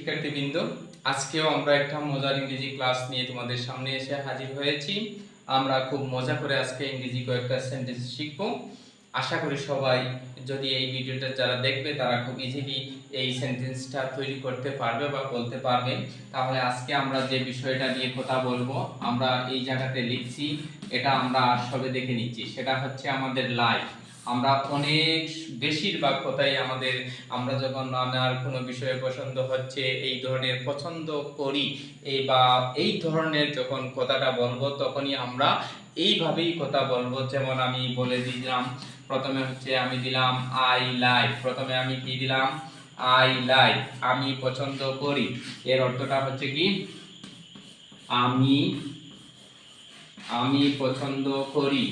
শিক্ষার্থীবৃন্দ, আজকেও আমরা একটা মজার ইংরেজি ক্লাস নিয়ে তোমাদের সামনে এসে হাজির হয়েছি। আমরা খুব মজা করে আজকে ইংরেজি কয়েকটা সেন্টেন্স শিখব। আশা করি সবাই যদি এই ভিডিওটা যারা দেখবে, তারা খুব ইজিলি এই সেন্টেন্সটা তৈরি করতে পারবে বা বলতে পারবে। তাহলে আজকে আমরা যে বিষয়টা নিয়ে কথা বলব, আমরা এই জায়গাতে লিখছি, এটা আমরা সবে দেখে নিচ্ছি। সেটা হচ্ছে আমাদের লাইফ আমরা অনেক বেশিরভাগ কথাই আমাদের, আমরা যখন আমার কোনো বিষয়ে পছন্দ হচ্ছে, এই ধরনের পছন্দ করি এই বা এই ধরনের যখন কথাটা বলব, তখনই আমরা এইভাবেই কথা বলব। যেমন আমি বলে দিলাম, প্রথমে হচ্ছে আমি দিলাম আই লাইক প্রথমে আমি কি দিলাম? আই লাইক আমি পছন্দ করি। এর অর্থটা হচ্ছে কি? আমি আমি পছন্দ করি।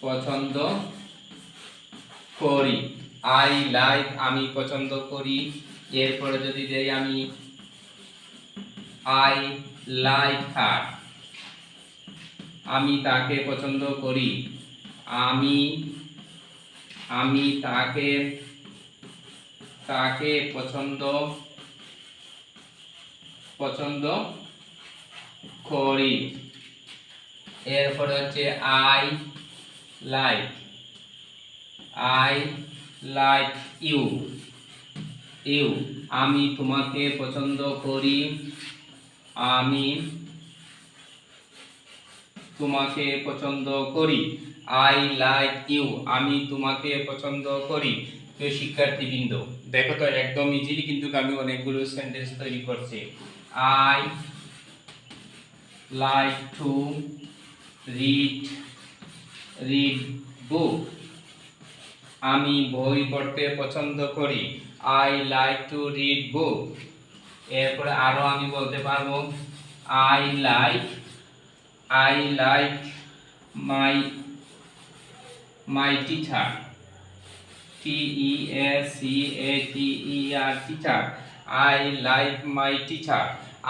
পছন্দ করি। আই লাইক আমি পছন্দ করি। এরপরে যদি দেই আমি আই লাইক হার আমি তাকে পছন্দ করি। আমি আমি তাকে তাকে পছন্দ পছন্দ করি। এরপরে হচ্ছে I like I like you you আমি তোমাকে পছন্দ করি। আমি তোমাকে পছন্দ করি। আই লাইক ইউ আমি তোমাকে পছন্দ করি। প্রিয় শিক্ষার্থীবৃন্দ, দেখো তো একদম ইজিলি কিন্তু আমি অনেকগুলো সেন্টেন্স তৈরি করছি। I like to read read book আমি বই পড়তে পছন্দ করি। I like to read book এরপরে আরও আমি বলতে পারব। I like I like my my teacher T E S C A T E R teacher I like my teacher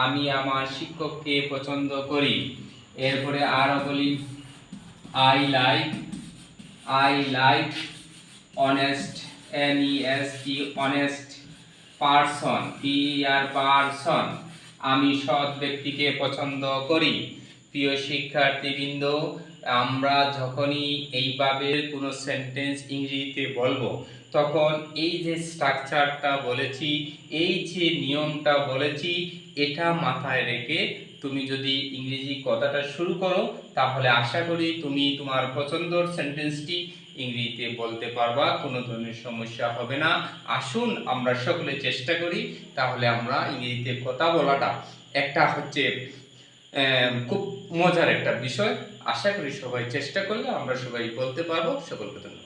আমি আমার শিক্ষককে পছন্দ করি। এরপরে আরও বলি। I like I like honest N E S T honest person P R person আমি সৎ ব্যক্তিকে পছন্দ করি। প্রিয় শিক্ষার্থীবৃন্দ, আমরা যখনই এইভাবে কোনো সেন্টেন্স ইংরেজিতে বলব, তখন এই যে স্ট্রাকচারটা বলেছি, এই যে নিয়মটা বলেছি, এটা মাথায় রেখে তুমি যদি ইংরেজি কথাটা শুরু করো, তাহলে আশা করি তুমি তোমার পছন্দর সেন্টেন্সটি ইংরেজিতে বলতে পারবা, কোনো ধরনের সমস্যা হবে না। আসুন, আমরা সকলে চেষ্টা করি, তাহলে আমরা ইংরেজিতে কথা বলাটা। একটা হচ্ছে খুব মজার একটা বিষয়। আশা করি সবাই চেষ্টা করলে আমরা সবাই বলতে পারব। সকলকে ধন্যবাদ।